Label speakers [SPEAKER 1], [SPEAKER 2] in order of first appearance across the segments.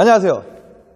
[SPEAKER 1] 안녕하세요.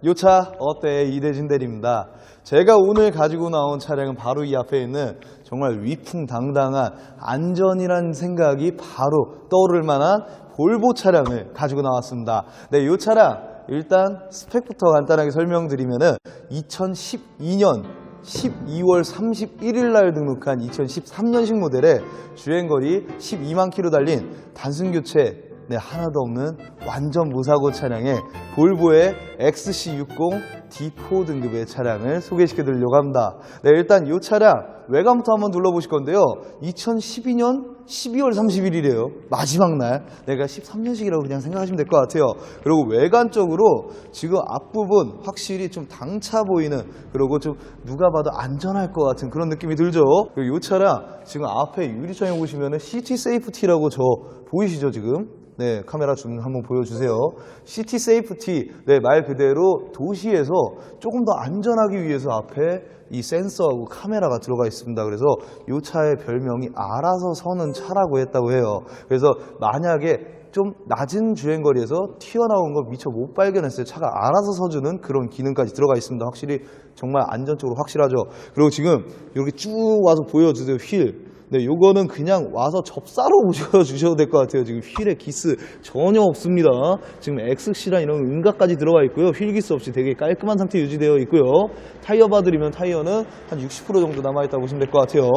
[SPEAKER 1] 요차 어때 이대진 대리입니다. 제가 오늘 가지고 나온 차량은 바로 이 앞에 있는 정말 위풍당당한 안전이란 생각이 바로 떠오를 만한 볼보 차량을 가지고 나왔습니다. 네, 이 차량 일단 스펙부터 간단하게 설명드리면은 2012년 12월 31일 날 등록한 2013년식 모델의 주행거리 12만 킬로 달린 단순 교체 네, 하나도 없는 완전 무사고 차량의 볼보의 XC60 D4 등급의 차량을 소개시켜 드리려고 합니다. 네, 일단 이 차량 외관부터 한번 둘러보실 건데요. 2012년 12월 31일이에요. 마지막 날. 내가 13년식이라고 그냥 생각하시면 될 것 같아요. 그리고 외관적으로 지금 앞부분 확실히 좀 당차 보이는 그리고 좀 누가 봐도 안전할 것 같은 그런 느낌이 들죠. 그리고 이 차량 지금 앞에 유리창에 보시면은 시티 세이프티라고 저 보이시죠 지금? 네, 카메라 좀 한번 보여주세요. 시티 세이프티, 네, 말 그대로 도시에서 조금 더 안전하기 위해서 앞에 이 센서하고 카메라가 들어가 있습니다. 그래서 이 차의 별명이 알아서 서는 차라고 했다고 해요. 그래서 만약에 좀 낮은 주행거리에서 튀어나온 거 미처 못 발견했어요. 차가 알아서 서주는 그런 기능까지 들어가 있습니다. 확실히 정말 안전적으로 확실하죠. 그리고 지금 이렇게 쭉 와서 보여주세요. 휠. 네, 요거는 그냥 와서 접사로 오셔주셔도 될 것 같아요. 지금 휠에 기스 전혀 없습니다. 지금 X씨랑 이런 은가까지 들어가 있고요. 휠 기스 없이 되게 깔끔한 상태 유지되어 있고요. 타이어 봐드리면 타이어는 한 60% 정도 남아있다고 보시면 될 것 같아요.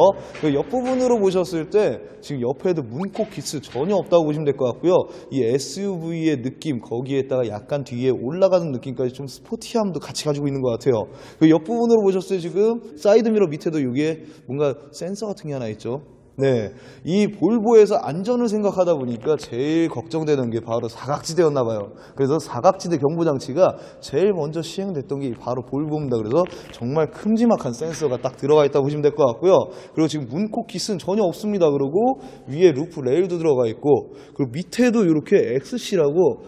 [SPEAKER 1] 옆부분으로 보셨을 때 지금 옆에도 문콕 기스 전혀 없다고 보시면 될 것 같고요. 이 SUV의 느낌 거기에다가 약간 뒤에 올라가는 느낌까지 좀 스포티함도 같이 가지고 있는 것 같아요. 그 옆부분으로 보셨을 때 지금 사이드미러 밑에도 여기에 뭔가 센서 같은 게 하나 있죠. 네, 이 볼보에서 안전을 생각하다 보니까 제일 걱정되는 게 바로 사각지대였나 봐요. 그래서 사각지대 경보 장치가 제일 먼저 시행됐던 게 바로 볼보입니다. 그래서 정말 큼지막한 센서가 딱 들어가 있다고 보시면 될 것 같고요. 그리고 지금 문콕 기스는 전혀 없습니다. 그리고 위에 루프 레일도 들어가 있고 그리고 밑에도 이렇게 XC라고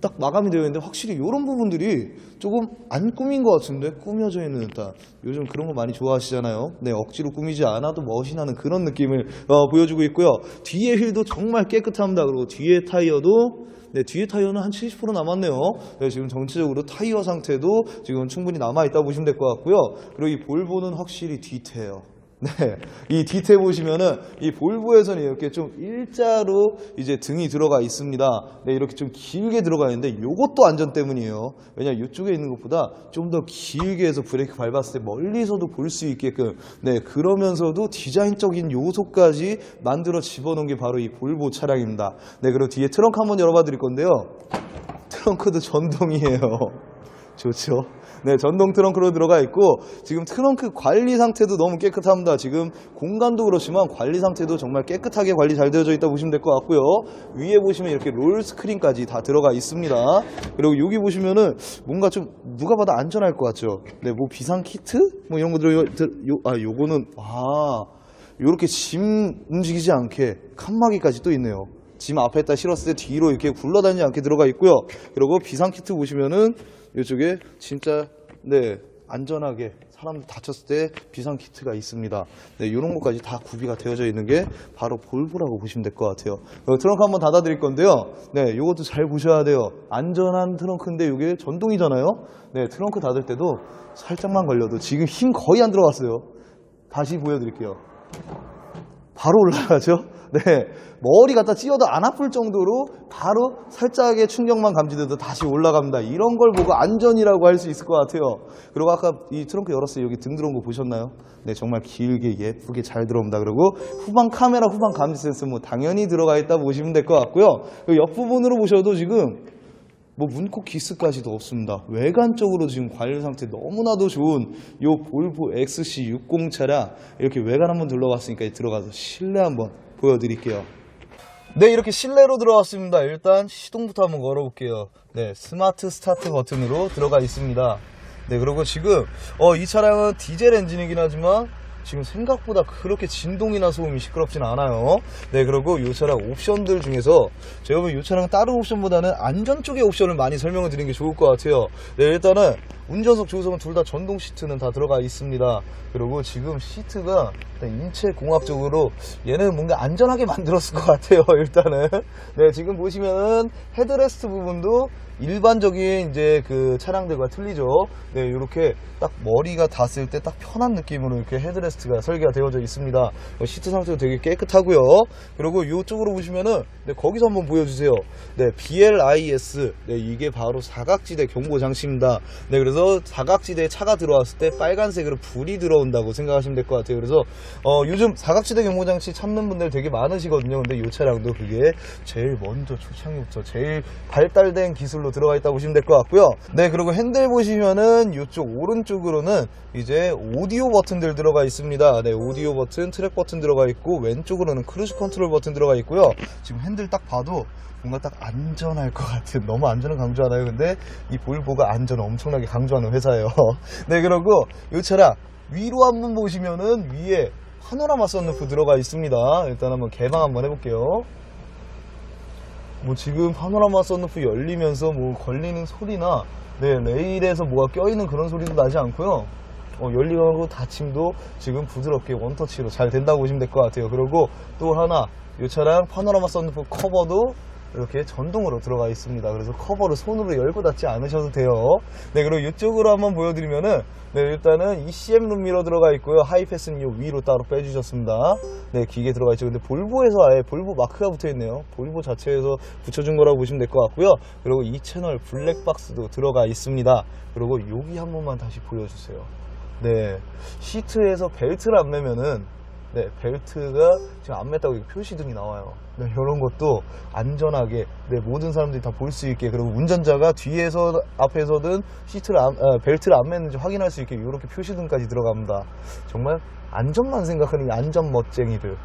[SPEAKER 1] 딱 마감이 되어 있는데 확실히 이런 부분들이 조금 안 꾸민 것 같은데 꾸며져 있는 듯한 요즘 그런 거 많이 좋아하시잖아요 네 억지로 꾸미지 않아도 멋이 나는 그런 느낌을 어, 보여주고 있고요 뒤에 휠도 정말 깨끗합니다 그리고 뒤에 타이어도 네, 뒤에 타이어는 한 70% 남았네요. 네, 지금 전체적으로 타이어 상태도 지금 충분히 남아 있다고 보시면 될 것 같고요. 그리고 이 볼보는 확실히 뒤태예요. 네, 이 뒤태 보시면은 이 볼보에서는 이렇게 좀 일자로 이제 등이 들어가 있습니다. 네, 이렇게 좀 길게 들어가 있는데 이것도 안전 때문이에요. 왜냐 이쪽에 있는 것보다 좀 더 길게 해서 브레이크 밟았을 때 멀리서도 볼 수 있게끔 네 그러면서도 디자인적인 요소까지 만들어 집어넣은 게 바로 이 볼보 차량입니다. 네, 그리고 뒤에 트렁크 한번 열어봐 드릴 건데요. 트렁크도 전동이에요. 좋죠. 네, 전동 트렁크로 들어가 있고 지금 트렁크 관리 상태도 너무 깨끗합니다. 지금 공간도 그렇지만 관리 상태도 정말 깨끗하게 관리 잘 되어져 있다 보시면 될 것 같고요. 위에 보시면 이렇게 롤 스크린까지 다 들어가 있습니다. 그리고 여기 보시면은 뭔가 좀 누가 봐도 안전할 것 같죠. 네, 뭐 비상 키트 뭐 이런 거 들어 요, 아 요거는 아 요렇게 짐 움직이지 않게 칸막이까지 또 있네요. 짐 앞에다 실었을 때 뒤로 이렇게 굴러다니지 않게 들어가 있고요. 그리고 비상 키트 보시면은 이쪽에 진짜 네 안전하게 사람들 다쳤을 때 비상 키트가 있습니다. 네 이런 것까지 다 구비가 되어져 있는 게 바로 볼보라고 보시면 될 것 같아요. 트렁크 한번 닫아 드릴 건데요. 네 이것도 잘 보셔야 돼요. 안전한 트렁크인데 이게 전동이잖아요. 네 트렁크 닫을 때도 살짝만 걸려도 지금 힘 거의 안 들어갔어요. 다시 보여드릴게요. 바로 올라가죠. 네, 머리 갖다 찧어도 안 아플 정도로 바로 살짝의 충격만 감지돼도 다시 올라갑니다. 이런 걸 보고 안전이라고 할 수 있을 것 같아요. 그리고 아까 이 트렁크 열었어요. 여기 등 들어온 거 보셨나요? 네, 정말 길게 예쁘게 잘 들어옵니다. 그리고 후방 카메라, 후방 감지 센서 뭐 당연히 들어가 있다 보시면 될 것 같고요. 그리고 옆부분으로 보셔도 지금 뭐 문콕 기스까지도 없습니다. 외관적으로 지금 관리 상태 너무나도 좋은 요 볼보 XC60 차량 이렇게 외관 한번 둘러봤으니까 들어가서 실내 한번 보여드릴게요. 네 이렇게 실내로 들어왔습니다. 일단 시동부터 한번 걸어볼게요. 네 스마트 스타트 버튼으로 들어가 있습니다. 네 그리고 지금 어, 이 차량은 디젤 엔진이긴 하지만 지금 생각보다 그렇게 진동이나 소음이 시끄럽진 않아요. 네, 그리고 이 차량 옵션들 중에서 제가 보면 이 차량은 다른 옵션보다는 안전 쪽의 옵션을 많이 설명을 드리는 게 좋을 것 같아요. 네, 일단은 운전석, 조수석은 둘 다 전동 시트는 다 들어가 있습니다. 그리고 지금 시트가 인체 공학적으로 얘는 뭔가 안전하게 만들었을 것 같아요. 일단은 네 지금 보시면은 헤드레스트 부분도 일반적인 이제 그 차량들과 틀리죠. 네 이렇게 딱 머리가 닿았을 때 딱 편한 느낌으로 이렇게 헤드레스트가 설계가 되어져 있습니다. 어, 시트 상태도 되게 깨끗하고요. 그리고 이쪽으로 보시면은 네, 거기서 한번 보여주세요. 네 BLIS 네 이게 바로 사각지대 경보 장치입니다. 네 그래서 사각지대에 차가 들어왔을 때 빨간색으로 불이 들어온다고 생각하시면 될 것 같아요. 그래서 어, 요즘 사각지대 경보 장치 찾는 분들 되게 많으시거든요. 근데 이 차량도 그게 제일 먼저 초창기부터 제일 발달된 기술로 들어가 있다고 보시면 될 것 같고요. 네 그리고 핸들 보시면은 이쪽 오른쪽으로는 이제 오디오 버튼들 들어가 있습니다. 네 오디오 버튼, 트랙 버튼 들어가 있고 왼쪽으로는 크루즈 컨트롤 버튼 들어가 있고요. 지금 핸들 딱 봐도 뭔가 딱 안전할 것 같은 너무 안전을 강조하나요? 근데 이 볼보가 안전을 엄청나게 강조 하는 회사예요. 네 그리고 이 차량 위로 한번 보시면은 위에 파노라마 썬루프 들어가 있습니다. 일단 한번 개방 한번 해볼게요. 뭐 지금 파노라마 썬루프 열리면서 뭐 걸리는 소리나 네 레일에서 뭐가 껴있는 그런 소리도 나지 않고요. 어, 열리고 닫힘도 지금 부드럽게 원터치로 잘 된다고 보시면 될 것 같아요. 그리고 또 하나 이 차량 파노라마 썬루프 커버도 이렇게 전동으로 들어가 있습니다. 그래서 커버를 손으로 열고 닫지 않으셔도 돼요. 네, 그리고 이쪽으로 한번 보여드리면은, 네, 일단은 ECM 룸미러 들어가 있고요. 하이패스는 요 위로 따로 빼주셨습니다. 네, 기계 들어가 있죠. 근데 볼보에서 아예 볼보 마크가 붙어 있네요. 볼보 자체에서 붙여준 거라고 보시면 될 것 같고요. 그리고 이 채널 블랙박스도 들어가 있습니다. 그리고 여기 한 번만 다시 보여주세요. 네, 시트에서 벨트를 안 매면은 네, 벨트가 지금 안 맸다고 표시등이 나와요. 네, 이런 것도 안전하게 네, 모든 사람들이 다 볼 수 있게 그리고 운전자가 뒤에서 앞에서든 시트를 안, 아, 벨트를 안 맸는지 확인할 수 있게 이렇게 표시등까지 들어갑니다. 정말 안전만 생각하는 이 안전 멋쟁이들.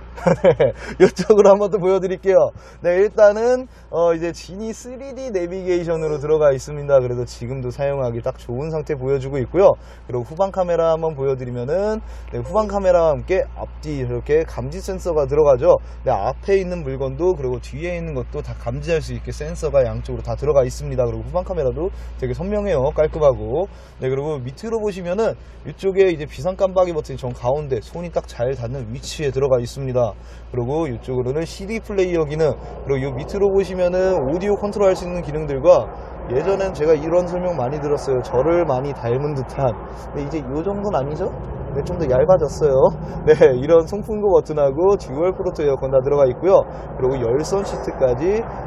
[SPEAKER 1] 네, 이쪽으로 한번 더 보여드릴게요. 네, 일단은 어, 이제 지니 3D 내비게이션으로 들어가 있습니다. 그래서 지금도 사용하기 딱 좋은 상태 보여주고 있고요. 그리고 후방 카메라 한번 보여드리면은 네, 후방 카메라와 함께 앞뒤 이렇게 감지 센서가 들어가죠. 네, 앞에 있는 물건 도 그리고 뒤에 있는 것도 다 감지할 수 있게 센서가 양쪽으로 다 들어가 있습니다. 그리고 후방 카메라도 되게 선명해요. 깔끔하고. 네, 그리고 밑으로 보시면은 이쪽에 이제 비상 깜빡이 버튼이 정 가운데 손이 딱 잘 닿는 위치에 들어가 있습니다. 그리고 이쪽으로는 CD 플레이어 기능, 그리고 이 밑으로 보시면은 오디오 컨트롤 할 수 있는 기능들과 예전엔 제가 이런 설명 많이 들었어요. 저를 많이 닮은 듯한. 근데 이제 이 정도는 아니죠? 네, 좀 더 얇아졌어요. 네, 이런 송풍구 버튼하고 듀얼 프로토 에어컨 다 들어가 있고요. 그리고 열선 시트까지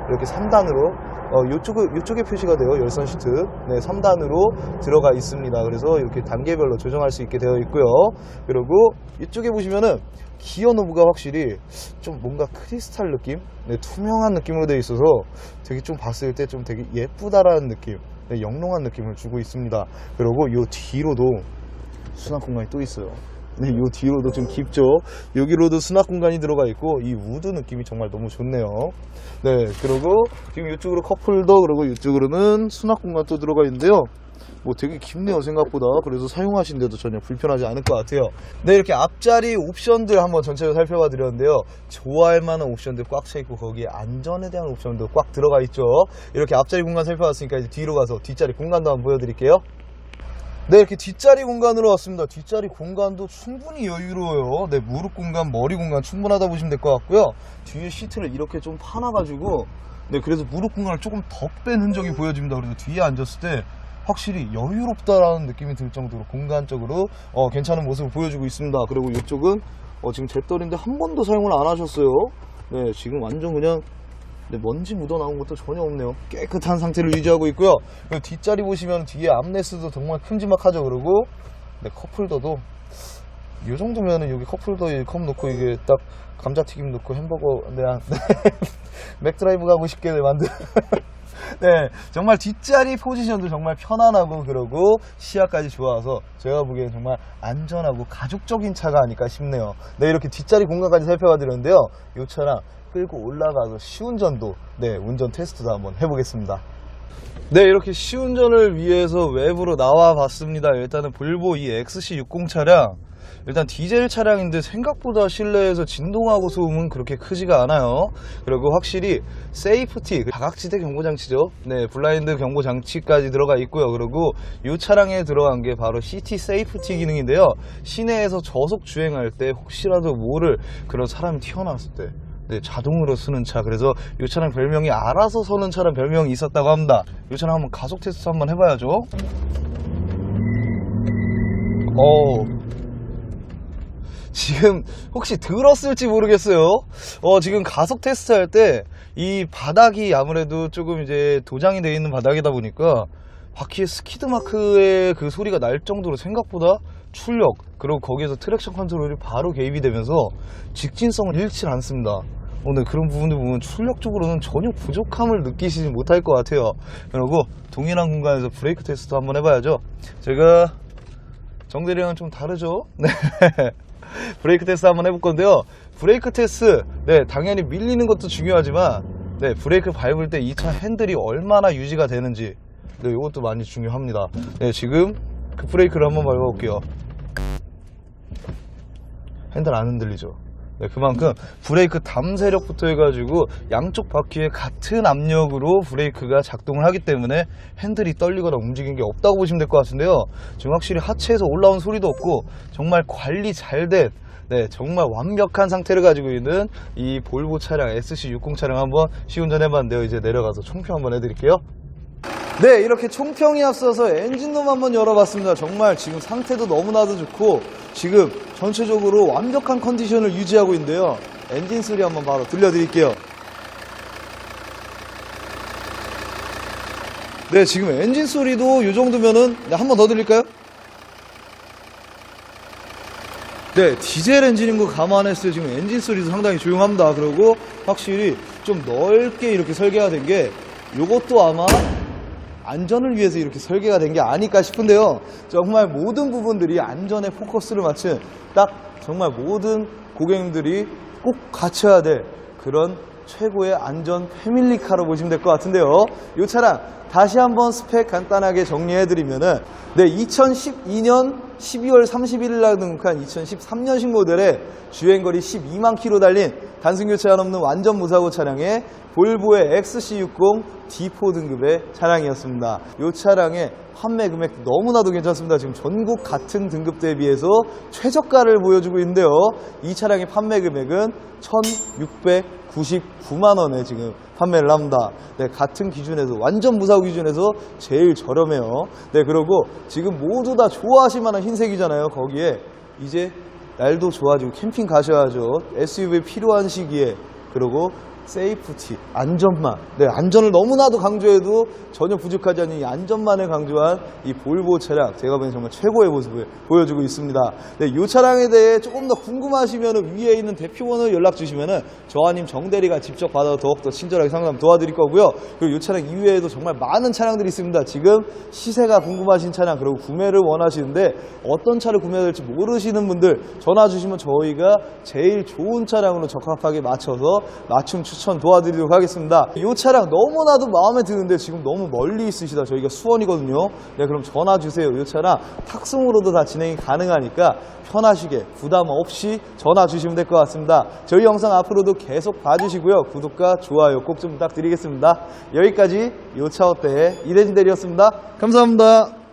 [SPEAKER 1] 이렇게 3단으로 어, 요쪽에, 요쪽에 표시가 돼요. 열선 시트. 네, 3단으로 들어가 있습니다. 그래서 이렇게 단계별로 조정할 수 있게 되어 있고요. 그리고 이쪽에 보시면은 기어 노브가 확실히 좀 뭔가 크리스탈 느낌? 네, 투명한 느낌으로 되어 있어서 되게 좀 봤을 때 좀 되게 예쁘다라는 느낌, 네, 영롱한 느낌을 주고 있습니다. 그리고 요 뒤로도 수납 공간이 또 있어요. 네, 요 뒤로도 좀 깊죠. 여기로도 수납 공간이 들어가 있고 이 우드 느낌이 정말 너무 좋네요. 네, 그리고 지금 이쪽으로 컵홀더 그리고 이쪽으로는 수납 공간 또 들어가 있는데요. 뭐 되게 깊네요 생각보다 그래서 사용하시는데도 전혀 불편하지 않을 것 같아요 네 이렇게 앞자리 옵션들 한번 전체적으로 살펴봐 드렸는데요 좋아할 만한 옵션들 꽉 차 있고 거기에 안전에 대한 옵션도 꽉 들어가 있죠 이렇게 앞자리 공간 살펴봤으니까 이제 뒤로 가서 뒷자리 공간도 한번 보여드릴게요 네, 이렇게 뒷자리 공간으로 왔습니다. 뒷자리 공간도 충분히 여유로워요. 네, 무릎 공간, 머리 공간 충분하다 보시면 될 것 같고요. 뒤에 시트를 이렇게 좀 파놔가지고, 네, 그래서 무릎 공간을 조금 더 뺀 흔적이 보여집니다. 그래서 뒤에 앉았을 때 확실히 여유롭다라는 느낌이 들 정도로 공간적으로 어, 괜찮은 모습을 보여주고 있습니다. 그리고 이쪽은 어, 지금 잿떨인데 한 번도 사용을 안 하셨어요. 네, 지금 완전 그냥 네, 먼지 묻어 나온 것도 전혀 없네요. 깨끗한 상태를 유지하고 있고요. 그리고 뒷자리 보시면 뒤에 암레스도 정말 큼지막하죠. 그리고 네, 컵홀더도 이 정도면은 여기 컵홀더에 컵 놓고 이게 딱 감자튀김 넣고 햄버거 네, 아, 네. 맥드라이브 가고 싶게 만든 네 정말 뒷자리 포지션도 정말 편안하고 그러고 시야까지 좋아서 제가 보기엔 정말 안전하고 가족적인 차가 아닐까 싶네요. 네 이렇게 뒷자리 공간까지 살펴봐 드렸는데요. 이 차랑 끌고 올라가서 시운전도 네 운전 테스트도 한번 해보겠습니다. 네 이렇게 시운전을 위해서 외부로 나와 봤습니다. 일단은 볼보 이 XC60 차량 일단 디젤 차량인데 생각보다 실내에서 진동하고 소음은 그렇게 크지가 않아요. 그리고 확실히 세이프티, 그 다각지대 경보 장치죠. 네, 블라인드 경보 장치까지 들어가 있고요. 그리고 이 차량에 들어간 게 바로 시티 세이프티 기능인데요. 시내에서 저속 주행할 때 혹시라도 모를 그런 사람이 튀어나왔을 때 네, 자동으로 쓰는 차. 그래서 이 차량 별명이 알아서 서는 차란 별명이 있었다고 합니다. 이 차량 한번 가속 테스트 한번 해봐야죠. 어 지금 혹시 들었을지 모르겠어요. 어 지금 가속 테스트 할 때 이 바닥이 아무래도 조금 이제 도장이 되어 있는 바닥이다 보니까 바퀴에 스키드 마크의 그 소리가 날 정도로 생각보다 출력 그리고 거기에서 트랙션 컨트롤이 바로 개입이 되면서 직진성을 잃지 않습니다. 오늘 그런 부분들 보면 출력적으로는 전혀 부족함을 느끼시지 못할 것 같아요. 그리고 동일한 공간에서 브레이크 테스트 한번 해봐야죠. 제가 정대리랑은 좀 다르죠? 네. 브레이크 테스트 한번 해볼 건데요. 브레이크 테스트, 네, 당연히 밀리는 것도 중요하지만, 네, 브레이크 밟을 때 이 차 핸들이 얼마나 유지가 되는지, 네, 이것도 많이 중요합니다. 네, 지금 그 브레이크를 한번 밟아볼게요. 핸들 안 흔들리죠? 네, 그만큼 브레이크 담세력부터 해가지고 양쪽 바퀴에 같은 압력으로 브레이크가 작동을 하기 때문에 핸들이 떨리거나 움직이는 게 없다고 보시면 될 것 같은데요. 지금 확실히 하체에서 올라온 소리도 없고 정말 관리 잘된 네, 정말 완벽한 상태를 가지고 있는 이 볼보 차량 SC60 차량 한번 시운전 해봤는데요. 이제 내려가서 총평 한번 해드릴게요. 네, 이렇게 총평이 앞서서 엔진룸 한번 열어봤습니다. 정말 지금 상태도 너무나도 좋고 지금 전체적으로 완벽한 컨디션을 유지하고 있는데요. 엔진 소리 한번 바로 들려드릴게요. 네, 지금 엔진 소리도 이 정도면은 네, 한번 더 들릴까요? 네, 디젤 엔진인 거 감안했을 때 지금 엔진 소리도 상당히 조용합니다. 그리고 확실히 좀 넓게 이렇게 설계가 된 게 이것도 아마 안전을 위해서 이렇게 설계가 된 게 아닐까 싶은데요. 정말 모든 부분들이 안전에 포커스를 맞춘 딱 정말 모든 고객님들이 꼭 갖춰야 될 그런 최고의 안전 패밀리카로 보시면 될 것 같은데요. 이 차량 다시 한번 스펙 간단하게 정리해드리면은 네, 2012년 12월 31일 날 등록한 2013년식 모델의 주행거리 12만 킬로 달린 단순 교체가 넘는 완전 무사고 차량의 볼보의 XC60 D4 등급의 차량이었습니다. 이 차량의 판매 금액 너무나도 괜찮습니다. 지금 전국 같은 등급대에 비해서 최저가를 보여주고 있는데요. 이 차량의 판매 금액은 1,699만 원에 지금 판매를 합니다. 네, 같은 기준에서 완전 무사고 기준에서 제일 저렴해요. 네, 그리고 지금 모두 다 좋아하실 만한 흰색이잖아요. 거기에 이제 날도 좋아지고 캠핑 가셔야죠. SUV 필요한 시기에 그리고 세이프티, 안전만. 네, 안전을 너무나도 강조해도 전혀 부족하지 않은 이 안전만을 강조한 이 볼보 차량. 제가 보기엔 정말 최고의 모습을 보여주고 있습니다. 네, 이 차량에 대해 조금 더 궁금하시면 위에 있는 대표번호 연락 주시면은 저하님 정대리가 직접 받아서 더욱더 친절하게 상담 도와드릴 거고요. 그리고 이 차량 이외에도 정말 많은 차량들이 있습니다. 지금 시세가 궁금하신 차량, 그리고 구매를 원하시는데 어떤 차를 구매해야 될지 모르시는 분들 전화 주시면 저희가 제일 좋은 차량으로 적합하게 맞춰서 맞춤 추천 도와드리도록 하겠습니다. 이 차량 너무나도 마음에 드는데 지금 너무 멀리 있으시다. 저희가 수원이거든요. 네, 그럼 전화 주세요. 이 차량 탁송으로도 다 진행이 가능하니까 편하시게 부담 없이 전화 주시면 될 것 같습니다. 저희 영상 앞으로도 계속 봐주시고요. 구독과 좋아요 꼭 좀 부탁드리겠습니다. 여기까지 요차어때의 이대진 대리였습니다. 감사합니다.